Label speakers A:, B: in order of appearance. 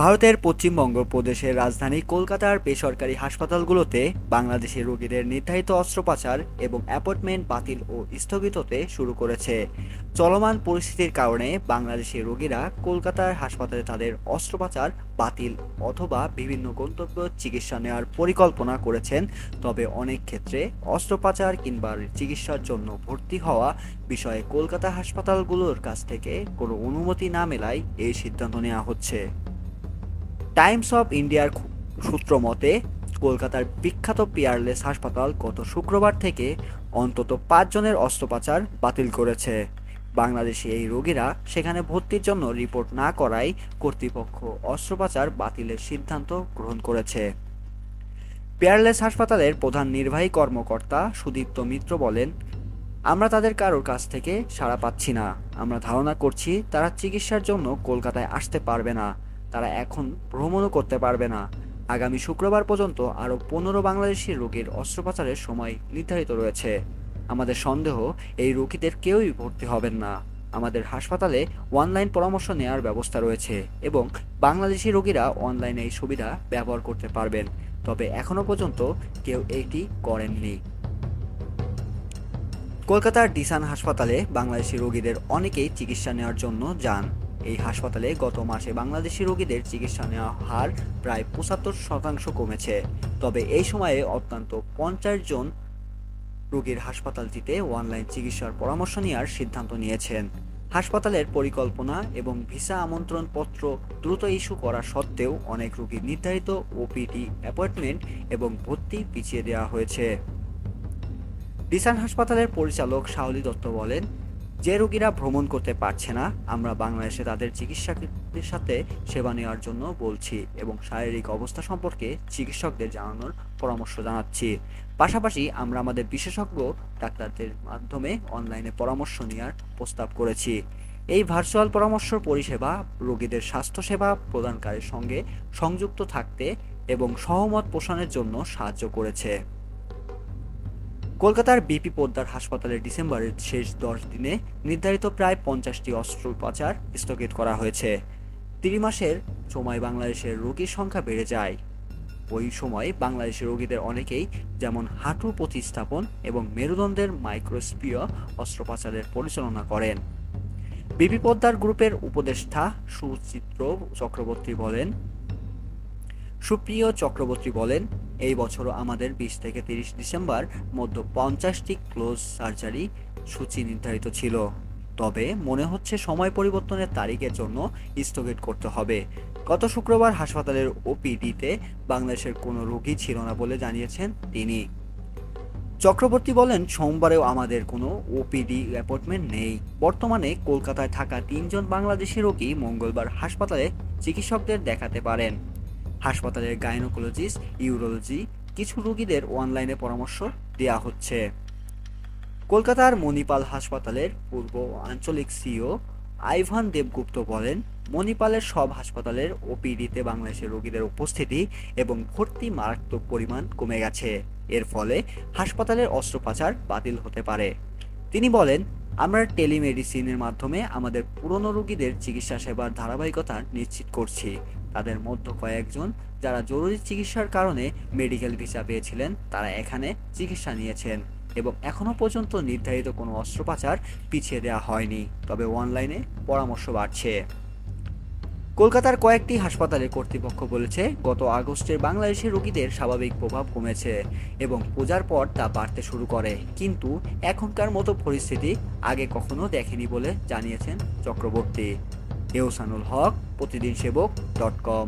A: ভারতের পশ্চিমবঙ্গ প্রদেশের রাজধানী কলকাতার বেসরকারি হাসপাতালগুলোতে বাংলাদেশি রোগীদের নির্ধারিত অস্ত্রোপচার এবং অ্যাপয়েন্টমেন্ট বাতিল ও স্থগিত হতে শুরু করেছে। চলমান পরিস্থিতির কারণে বাংলাদেশি রোগীরা কলকাতার হাসপাতালে তাদের অস্ত্রোপচার বাতিল অথবা বিভিন্ন গন্তব্য চিকিৎসা নেওয়ার পরিকল্পনা করেছেন। তবে অনেক ক্ষেত্রে অস্ত্রোপচার কিংবা চিকিৎসার জন্য ভর্তি হওয়া বিষয়ে কলকাতা হাসপাতালগুলোর কাছ থেকে কোনো অনুমতি না মেলায় এই সিদ্ধান্ত নেওয়া হচ্ছে। টাইমস অফ ইন্ডিয়ার সূত্র মতে, কলকাতার বিখ্যাত পিয়ারলেস হাসপাতাল গত শুক্রবার থেকে অন্তত পাঁচজনের অস্ত্রোপচার বাতিল করেছে। বাংলাদেশি এই রোগীরা সেখানে ভর্তির জন্য রিপোর্ট না করায় কর্তৃপক্ষ অস্ত্রোপচার বাতিলের সিদ্ধান্ত গ্রহণ করেছে। পেয়ারলেস হাসপাতালের প্রধান নির্বাহী কর্মকর্তা সুদীপ্ত মিত্র বলেন, আমরা তাদের কারোর কাছ থেকে সাড়া পাচ্ছি না। আমরা ধারণা করছি তারা চিকিৎসার জন্য কলকাতায় আসতে পারবে না। তারা এখন ভ্রমণও করতে পারবে না। আগামী শুক্রবার পর্যন্ত আরও পনেরো বাংলাদেশি রোগীর অস্ত্রোপচারের সময় নির্ধারিত রয়েছে। আমাদের সন্দেহ, এই রোগীদের কেউই ভর্তি হবেন না। আমাদের হাসপাতালে অনলাইন পরামর্শ নেওয়ার ব্যবস্থা রয়েছে এবং বাংলাদেশি রোগীরা অনলাইনে এই সুবিধা ব্যবহার করতে পারবেন। তবে এখনও পর্যন্ত কেউ এটি করেননি। কলকাতার ডিসান হাসপাতালে বাংলাদেশি রোগীদের অনেকেই চিকিৎসা নেওয়ার জন্য যান। এই হাসপাতালে গত মাসে বাংলাদেশি রোগীদের চিকিৎসা নেওয়া হার প্রায় পঁচাত্তর শতাংশ কমেছে। তবে এই সময়ে অত্যন্ত পঞ্চাশ জন রোগীর হাসপাতালটিতে অনলাইন চিকিৎসার পরামর্শ নেওয়ার সিদ্ধান্ত নিয়েছেন। হাসপাতালের পরিকল্পনা এবং ভিসা আমন্ত্রণ পত্র দ্রুত ইস্যু করা সত্ত্বেও অনেক রোগীর নির্ধারিত ওপিডি, অ্যাপয়েন্টমেন্ট এবং ভর্তি পিছিয়ে দেওয়া হয়েছে। ডিসান হাসপাতালের পরিচালক শাওলি দত্ত বলেন যে রোগীরা ভ্রমণ করতে পারছে না, আমরা বাংলাদেশে তাদের চিকিৎসকের সাথে সেবা নেওয়ার জন্য বলছি এবং শারীরিক অবস্থা সম্পর্কে চিকিৎসকদের জানানোর পরামর্শ জানাচ্ছি। পাশাপাশি আমরা আমাদের বিশেষজ্ঞ ডাক্তারদের মাধ্যমে অনলাইনে পরামর্শ নেওয়ার প্রস্তাব করেছি। এই ভার্চুয়াল পরামর্শ পরিষেবা রোগীদের স্বাস্থ্যসেবা প্রদানকারীর সঙ্গে সংযুক্ত থাকতে এবং সহমত পোষণের জন্য সাহায্য করেছে। কলকাতার বিপি পোদ্দার হাসপাতালে ডিসেম্বরের শেষ দশ দিনে নির্ধারিত প্রায় পঞ্চাশটি অস্ত্রোপচার স্থগিত করা হয়েছে। মাসের সময় বাংলাদেশের রোগীর সংখ্যা বেড়ে যায়। ওই সময় বাংলাদেশের রোগীদের অনেকেই যেমন হাঁটু প্রতিস্থাপন এবং মেরুদণ্ডের মাইক্রোস্পিয় অস্ত্রোপচারের পরিচালনা করেন। বিপি পোদ্দার গ্রুপের উপদেষ্টা সুচিত্র চক্রবর্তী বলেন, সুপ্রিয় চক্রবর্তী বলেন এই বছরও আমাদের বিশ থেকে তিরিশ ডিসেম্বর মধ্যে পঞ্চাশটি ক্লোজ সার্জারি সূচি নির্ধারিত ছিল। তবে মনে হচ্ছে সময় পরিবর্তনের তারিখের জন্য স্থগিত করতে হবে। গত শুক্রবার হাসপাতালের ওপিডিতে বাংলাদেশের কোনো রোগী ছিল না বলে জানিয়েছেন তিনি। চক্রবর্তী বলেন, সোমবারেও আমাদের কোনো ওপিডি অ্যাপয়েন্টমেন্ট নেই। বর্তমানে কলকাতায় থাকা তিনজন বাংলাদেশি রোগী মঙ্গলবার হাসপাতালে চিকিৎসকদের দেখাতে পারেন। হাসপাতালের গাইনোকোলজিস্ট, ইউরোলজি, কিছু রোগীদের অনলাইনে পরামর্শ দেওয়া হচ্ছে। কলকাতার মণিপাল হাসপাতালের পূর্ব আঞ্চলিক সিও আইভান দেবগুপ্ত বলেন, মণিপালের সব হাসপাতালের ওপিডিতে বাংলাদেশের রোগীদের উপস্থিতি এবং ভর্তি মারাত্মক পরিমাণ কমে গেছে। এর ফলে হাসপাতালের অস্ত্রোপচার বাতিল হতে পারে। তিনি বলেন, আমরা টেলিমেডিসিনের মাধ্যমে আমাদের পুরনো রোগীদের চিকিৎসা সেবার ধারাবাহিকতা নিশ্চিত করছি। তাদের মধ্যে কয়েকজন যারা জরুরি চিকিৎসার কারণে মেডিকেল ভিসা পেয়েছিলেন, তারা এখানে চিকিৎসা নিয়েছেন এবং এখনও পর্যন্ত নির্ধারিত কোনো অস্ত্রোপচার পিছিয়ে দেওয়া হয়নি, তবে অনলাইনে পরামর্শ বাড়ছে। কলকাতার কয়েকটি হাসপাতালে কর্তৃপক্ষ বলেছে, গত আগস্টের বাংলাদেশি রোগীদের স্বাভাবিক প্রভাব কমেছে এবং পূজার পর তা বাড়তে শুরু করে। কিন্তু এখনকার মতো পরিস্থিতি আগে কখনো দেখেনি বলে জানিয়েছেন চক্রবর্তী। এহসানুল হক প্রতিদিন সেবক ডট কম।